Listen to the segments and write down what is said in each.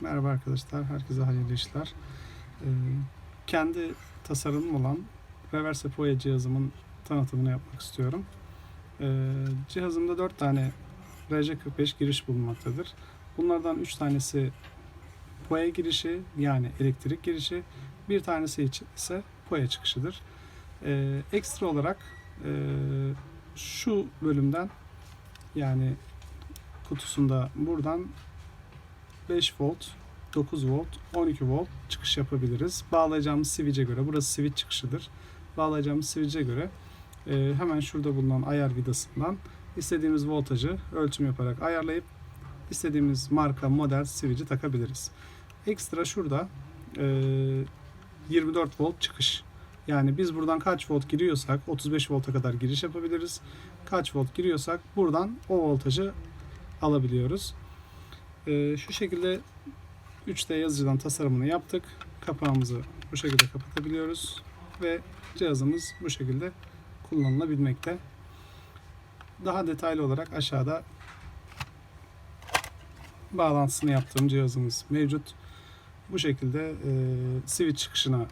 Merhaba arkadaşlar, herkese hayırlı işler. Ee, kendi tasarımım olan Reverse Poe cihazımın tanıtımını yapmak istiyorum. Ee, cihazımda 4 tane RJ45 giriş bulunmaktadır. Bunlardan 3 tanesi PoE girişi yani elektrik girişi, bir tanesi ise PoE çıkışıdır. Ee, ekstra olarak e, şu bölümden yani kutusunda buradan 5 volt, 9 volt, 12 volt çıkış yapabiliriz. Bağlayacağımız switch'e göre, burası switch çıkışıdır. Bağlayacağımız switch'e göre e, hemen şurada bulunan ayar vidasından istediğimiz voltajı ölçüm yaparak ayarlayıp istediğimiz marka, model switch'i takabiliriz. Ekstra şurada e, 24 volt çıkış. Yani biz buradan kaç volt giriyorsak 35 volta kadar giriş yapabiliriz. Kaç volt giriyorsak buradan o voltajı alabiliyoruz. Ee, şu şekilde 3D yazıcıdan tasarımını yaptık. Kapağımızı bu şekilde kapatabiliyoruz ve cihazımız bu şekilde kullanılabilmekte. Daha detaylı olarak aşağıda bağlantısını yaptığım cihazımız mevcut. Bu şekilde e, switch çıkışına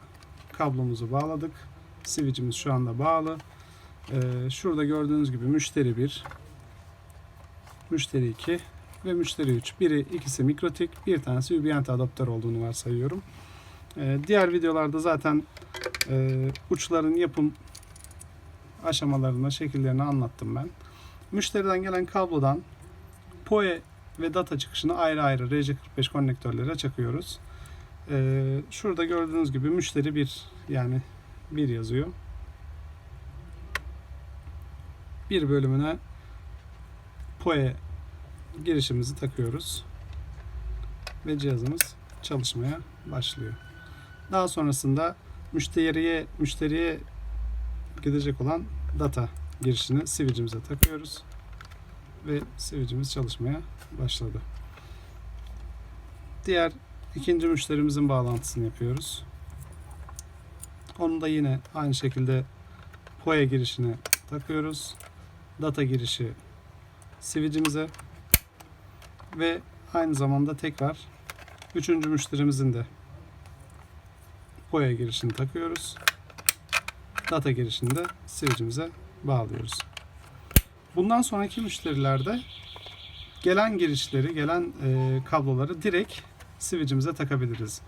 kablomuzu bağladık. Switch'imiz şu anda bağlı. E, şurada gördüğünüz gibi müşteri 1, müşteri 2 ve müşteri 3. Biri ikisi mikrotik, bir tanesi UBNT adaptör olduğunu varsayıyorum. Ee, diğer videolarda zaten e, uçların yapım aşamalarını, şekillerini anlattım ben. Müşteriden gelen kablodan PoE ve data çıkışını ayrı ayrı RJ45 konnektörlere çakıyoruz. Ee, şurada gördüğünüz gibi müşteri 1 yani 1 yazıyor. Bir bölümüne PoE girişimizi takıyoruz ve cihazımız çalışmaya başlıyor. Daha sonrasında müşteriye müşteriye gidecek olan data girişini switch'imize takıyoruz ve switch'imiz çalışmaya başladı. Diğer ikinci müşterimizin bağlantısını yapıyoruz. Onu da yine aynı şekilde PoE girişine takıyoruz. Data girişi switch'imize ve aynı zamanda tekrar üçüncü müşterimizin de POE girişini takıyoruz. Data girişini de switch'imize bağlıyoruz. Bundan sonraki müşterilerde gelen girişleri, gelen e, kabloları direkt switch'imize takabiliriz.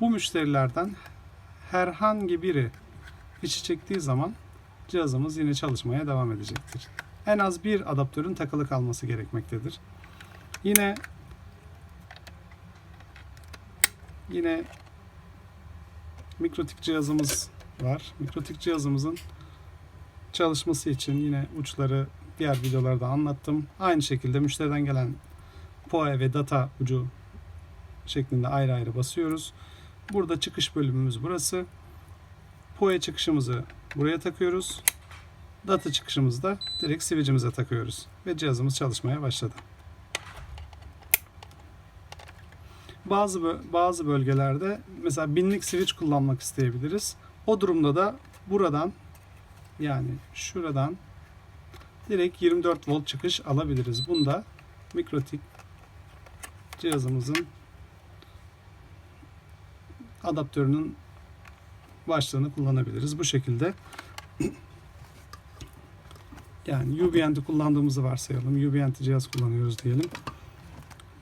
Bu müşterilerden herhangi biri fişi çektiği zaman cihazımız yine çalışmaya devam edecektir. En az bir adaptörün takılı kalması gerekmektedir. Yine yine mikrotik cihazımız var. Mikrotik cihazımızın çalışması için yine uçları diğer videolarda anlattım. Aynı şekilde müşteriden gelen POE ve data ucu şeklinde ayrı ayrı basıyoruz. Burada çıkış bölümümüz burası. POE çıkışımızı buraya takıyoruz. Data çıkışımızı da direkt switch'imize takıyoruz. Ve cihazımız çalışmaya başladı. Bazı bazı bölgelerde mesela binlik switch kullanmak isteyebiliriz. O durumda da buradan yani şuradan direkt 24 volt çıkış alabiliriz. Bunda mikrotik cihazımızın adaptörünün başlığını kullanabiliriz. Bu şekilde yani UBNT kullandığımızı varsayalım. UBNT cihaz kullanıyoruz diyelim.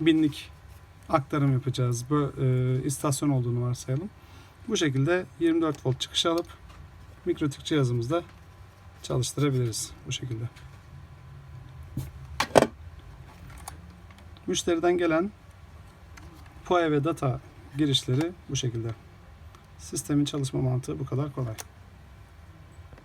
Binlik aktarım yapacağız. Bu e, istasyon olduğunu varsayalım. Bu şekilde 24 volt çıkış alıp mikrotik cihazımızda çalıştırabiliriz bu şekilde. Müşteriden gelen POE ve data girişleri bu şekilde. Sistemin çalışma mantığı bu kadar kolay.